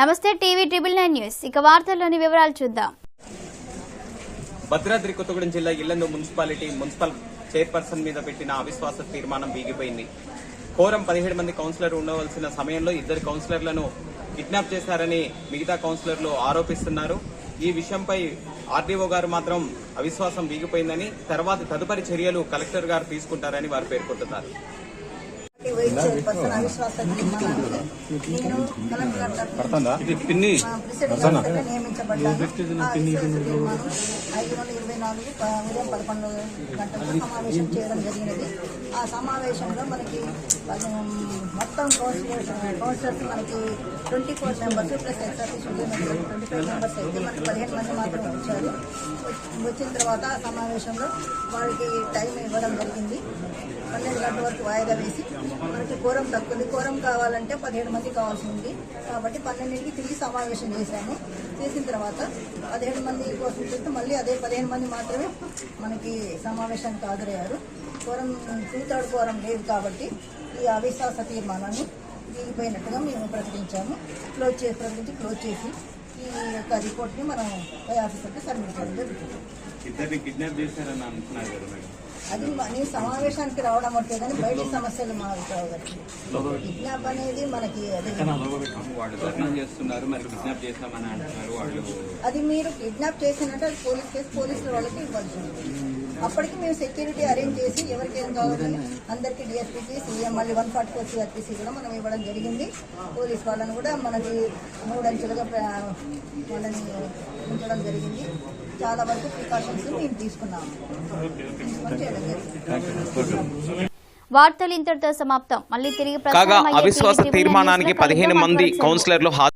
నమస్తే TV triple nine news. ఇక వార్తల్లోని వివరాలు చూద్దాం. భద్రాద్రి కొత్తగూడెం జిల్లా ఇల్లందు మున్సిపాలిటీ మున్సిపల్ చైర్పర్సన్ మీద పెట్టిన అవిశ్వాస తీర్మానం వీగిపోయింది. కోరం పదిహేడు మంది కౌన్సిలర్ ఉండవలసిన సమయంలో ఇద్దరు కౌన్సిలర్లను కిడ్నాప్ చేశారని మిగతా కౌన్సిలర్లు ఆరోపిస్తున్నారు. ఈ విషయంపై ఆర్డీఓ గారు మాత్రం అవిశ్వాసం వీగిపోయిందని తర్వాత తదుపరి చర్యలు కలెక్టర్ గారు తీసుకుంటారని వారు పేర్కొంటున్నారు. వైస్ చైర్పర్సన్ అవిశ్వాస నేను కలెక్టర్ నియమించబడ్డాను. ఐదు వందల ఇరవై నాలుగు ఉదయం పదకొండు గంటలకు సమావేశం చేయడం జరిగినది. ఆ సమావేశంలో మనకి మొత్తం కౌన్సిలర్స్ కౌన్సిలర్స్ మనకి twenty four members plus S R T twenty five members అయితే మనకి పదిహేను మంది మాత్రం వచ్చారు. వచ్చిన తర్వాత ఆ సమావేశంలో వారికి టైం ఇవ్వడం జరిగింది. పన్నెండు గంటల వరకు వాయిదా వేసి మనకి కోరం తక్కువ కోరం కావాలంటే పదిహేడు మంది కావాల్సి ఉంది కాబట్టి పన్నెండింటికి తిరిగి సమావేశం చేశాము. చేసిన తర్వాత పదిహేడు మంది కోసం చూస్తే మళ్ళీ అదే పదిహేను మంది మాత్రమే మనకి సమావేశానికి హాజరయ్యారు. కోరం టూ థర్డ్ కోరం లేదు కాబట్టి ఈ అవిశ్వాస తీర్మానాన్ని దిగిపోయినట్టుగా మేము ప్రకటించాము. క్లోజ్ చేసి ప్రకటించి క్లోజ్ చేసి ఈ యొక్క రిపోర్ట్ని మనం పై ఆఫీసర్కి సబ్మిట్ చేయడం జరుగుతుంది. ఇద్దరిని కిడ్నాప్ చేశారని అనుకున్నారు కదా మేడం. అది నీ సమావేశానికి రావడం అంటే కానీ బయట సమస్యలు మాకు అనేది మనకి అది. మరి కిడ్నాప్ చేసినట్టు అది పోలీస్ కేసు పోలీసుల వాళ్ళకి ఇవ్వాల్సి ఉంటుంది అప్పటికి మేము సెక్యూరిటీ అరేంజ్ చేసి ఎవరికి ఏం కావాలని అందరికీ డిఎస్పీకి సీఎం మళ్ళీ వన్ ఫార్టీ ఫోర్ సిఆర్పీసీ కూడా మనం ఇవ్వడం జరిగింది. పోలీస్ వాళ్ళని కూడా మనకి మూడంచెలుగా వాళ్ళని ఉంచడం జరిగింది. చాలా వరకు ప్రికాషన్స్ మేము తీసుకున్నాము తీసుకొని వార్తలు ఇంతటితో సమాప్తం మళ్ళీ తిరిగి కాగా అవిశ్వాస తీర్మానానికి పదిహేను. మంది. కౌన్సిలర్లు హాజరు